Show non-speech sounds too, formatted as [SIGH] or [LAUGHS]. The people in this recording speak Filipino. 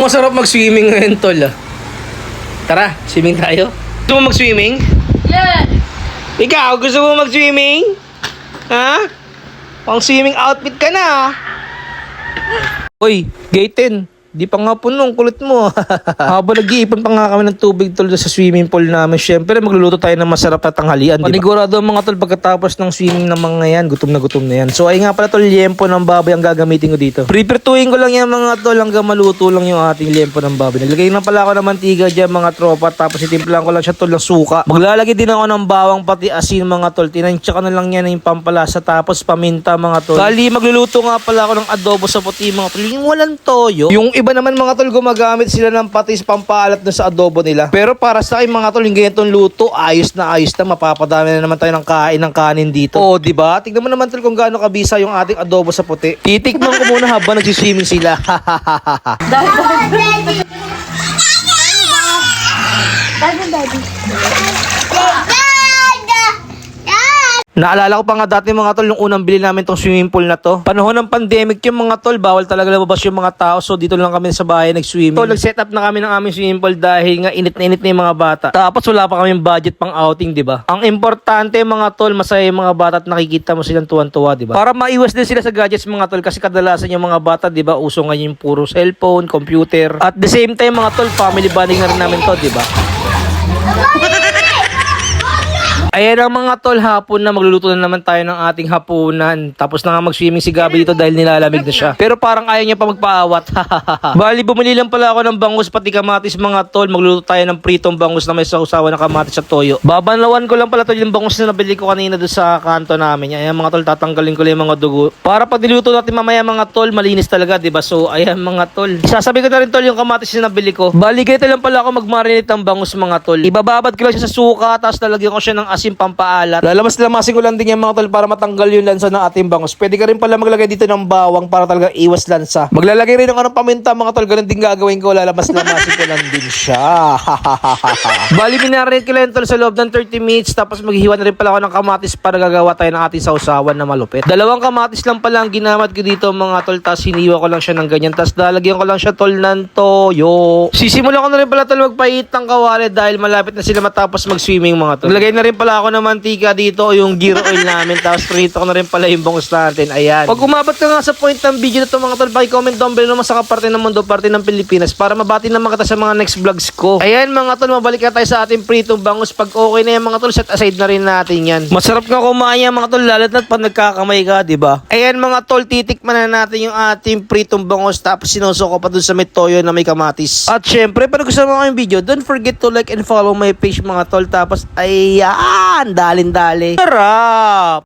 Masarap mag-swimming ngayon, tol. ah. Tara, swimming tayo. Gusto mo mag-swimming? Yes! Ikaw, gusto mo mag-swimming? Ha? Pang swimming outfit ka na. ah. Uy, gate 10. Di pa nga punong, kulit mo. [LAUGHS] Habang nag-iipon pa nga kami ng tubig tol sa swimming pool namin, syempre magluluto tayo ng masarap na tanghalian. Panigurado ang mga tol pagkatapos ng swimming ng mga yan, gutom na gutom na yan. So ay nga pala tol, liempo ng baboy ang gagamitin ko dito. Prepirtuhin ko lang yan mga tol hanggang maluto lang yung ating liempo ng baboy. Naglagay na pala ako ng mantiga dyan mga tropa, tapos itimplahan ko lang siya tol ng suka. Maglalagay din ako ng bawang pati asin mga tol. Tinansya ko na lang yan yung pampalasa tapos paminta mga tol. Bali, magluluto nga pala ako ng adobo sa puti mga tol. Yung walang toyo. Yung iba naman mga tol, gumagamit sila ng patis pampalat na sa adobo nila. Pero para sa akin mga tol, yung ganitong luto, ayos na ayos na. Mapapadami na naman tayo ng kain ng kanin dito. Oo, di ba? Tignan mo naman tol kung gaano kabisa yung ating adobo sa puti. Titikman ko muna habang nagsiswimming sila. [LAUGHS] Daddy, daddy. Naalala ko pa nga dati mga tol, yung unang bili namin tong swimming pool na to. Panahon ng pandemic yung mga tol, bawal talaga lumabas yung mga tao. So dito lang kami sa bahay nag-swimming. So nag-set up na kami ng aming swimming pool dahil nga init na init na yung mga bata. Tapos wala pa kaming budget pang outing, di ba? Ang importante mga tol, masaya yung mga bata at nakikita mo silang tuwan-tuwa, di ba? Para maiwas din sila sa gadgets mga tol kasi kadalasan yung mga bata, di ba, uso ngayon yung puro cellphone, computer. At the same time mga tol, family bonding na rin namin to, di ba? Ayan ang mga tol, hapon na magluluto na naman tayo ng ating hapunan. Tapos na nga mag-swimming si Gabi dito dahil nilalamig na siya. Pero parang ayaw niya pa magpaawat. [LAUGHS] Bali, bumili lang pala ako ng bangus pati kamatis mga tol. Magluluto tayo ng pritong bangus na may sausawa ng kamatis at toyo. Babanawan ko lang pala tol yung bangus na nabili ko kanina doon sa kanto namin. Ayan mga tol, tatanggalin ko lang yung mga dugo. Para pag niluto natin mamaya mga tol, malinis talaga, di ba? So, ayan mga tol. Sasabi ko na rin tol yung kamatis na nabili ko. Bali, ganito lang pala ako mag-marinate ng bangus mga tol. Ibababad ko lang siya sa suka, tapos lalagyan ko siya ng asin pampaalat. Lalamas-lamasin ko lang din yan mga tol para matanggal yung lansa ng ating bangus. Pwede ka rin pala maglagay dito ng bawang para talaga iwas lansa. Maglalagay rin ng paminta mga tol. Ganun din gagawin ko. Lalamas-lamasin ko lang din siya. [LAUGHS] Bali, minarinate ko lang tol sa loob ng 30 minutes. Tapos maghihiwa na rin pala ako ng kamatis para gagawa tayo ng ating sausawan na malupit. Dalawang kamatis lang pala ang ginamit ko dito mga tol. Tapos hiniwa ko lang siya ng ganyan. Tapos lalagyan ko lang siya tol ng toyo. Sisimulan ko na rin pala tol magpahit ng kawali dahil malapit na sila matapos mag-swimming mga tol. Naglagay na rin pala ako ng mantika dito yung gear oil [LAUGHS] namin. Tapos prito ko na rin pala yung bangus natin. Ayan. Pag umabot ka nga sa point ng video na to mga tol, paki-comment down below naman sa kaparte ng mundo, parte ng Pilipinas para mabati naman kita sa mga next vlogs ko. Ayan mga tol, mabalik na tayo sa ating pritong bangus. Pag okay na yan mga tol, set aside na rin natin yan. Masarap nga kumain yan mga tol, lalo't na pag nagkakamay ka, di ba? Ayan mga tol, titikman na natin yung ating pritong bangus tapos sinusuko pa dun sa may toyo na may kamatis. At syempre, pag gusto mo yung video, don't forget to like and follow my page mga tol. Tapos, ayan, dalin-dali. Sarap!